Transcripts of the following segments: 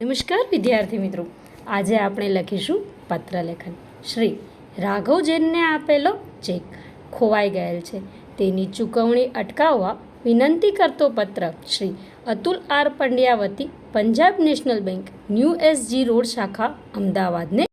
નમસ્કાર, વિદ્યાર્થી મિત્રો. આજે આપણે લખીશું પત્રલેખન. શ્રી રાઘવ જૈનને આપેલો ચેક ખોવાઈ ગયેલ છે. તેની ચૂકવણી અટકાવવા વિનંતી કરતો પત્ર શ્રી અતુલ આર પંડ્યા વતી Punjab National Bank new SG road શાખા અમદાવાદને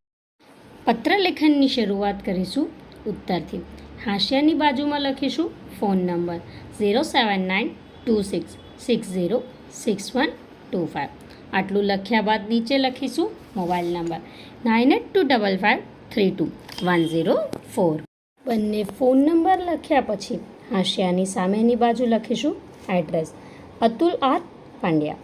પત્રલેખનની શરૂઆત કરીશું ઉત્તરથી. હાંસિયાની બાજુમાં લખીશું phone number zero seven nine two six six zero six one two five. આટલું લખ્યા બાદ નીચે લખીશું mobile number. Nine eight two double five three two one zero four. બંને ફોન નંબર લખ્યા પછી હાશિયાની સામેની બાજુ લખીશું address Atul R Pandya.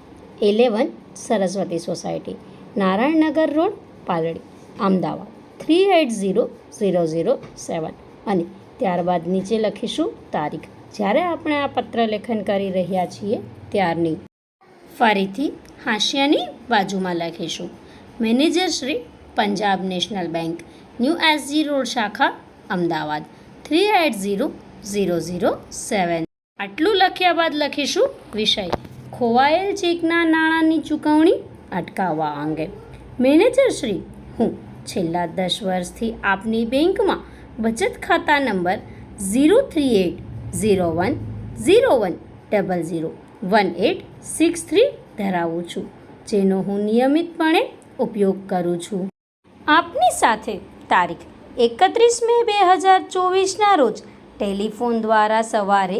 Eleven Saraswati society. Narayannagar road, Paldi. Ahmedabad. Three eight zero zero zero seven. અને ત્યારબાદ નીચે લખીશું તારીખ. જ્યારે આપણે આ પત્ર લેખન કરી રહ્યા છીએ, ત્યારની ફરીથી હાંસિયાની બાજુમાં લખીશું. Manager Shri Punjab National Bank, new SG road શાખા, Ahmedabad, three eight zero zero zero seven. આટલું લખ્યા બાદ લખીશું વિષય. ખોવાયેલ ચેકના નાણાંની ચૂકવણી અટકાવવા અંગે. મેનેજર શ્રી, હું છેલ્લા દસ વર્ષથી આપની બેંકમાં બચત ખાતા number zero three eight zero one zero one double zero one eight six three ધરાવું છું, જેનો હું નિયમિતપણે ઉપયોગ કરું છું. આપની સાથે તારીખ એકત્રીસ મે બે હજાર ચોવીસના રોજ ટેલિફોન દ્વારા સવારે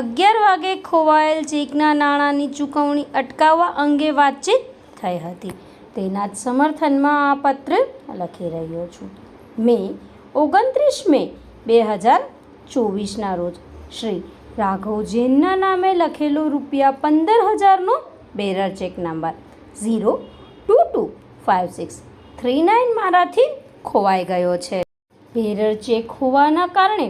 અગિયાર વાગે ખોવાયેલ ચેકના નાણાંની ચૂકવણી અટકાવવા અંગે વાતચીત થઈ હતી. તેના જ સમર્થનમાં આ પત્ર લખી રહ્યો છું. મેં ઓગણત્રીસ મે બે હજાર ચોવીસના રોજ શ્રી રાઘવ જૈનના નામે લખેલો રૂપિયા પંદર હજારનો bearer cheque number zero two two five six three nine મારાથી ખોવાઈ ગયો છે. બેરર ચેક હોવાના કારણે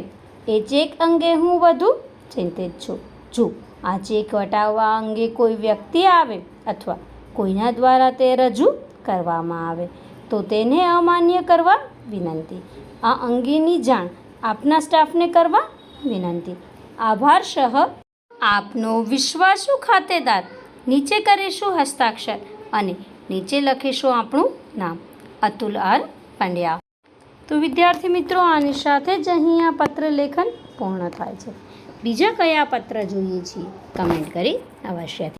એ ચેક અંગે હું વધુ ચિંતિત છું. જો આ ચેક વટાવવા અંગે કોઈ વ્યક્તિ આવે અથવા કોઈના દ્વારા તે રજૂ કરવામાં આવે, તો તેને અમાન્ય કરવા વિનંતી. આ અંગેની જાણ આપના સ્ટાફને કરવા વિનંતી. આભાર, સહ. આપનો વિશ્વાસુ ખાતેદાર નીચે કરીશું હસ્તાક્ષર અને નીચે લખીશું આપણું નામ. અતુલ આર પંડ્યા. તો વિદ્યાર્થી મિત્રો, આની સાથે જ અહીં આ પત્ર લેખન પૂર્ણ થાય છે. બીજા કયા પત્ર જોઈએ છીએ? કમેન્ટ કરી અવશ્ય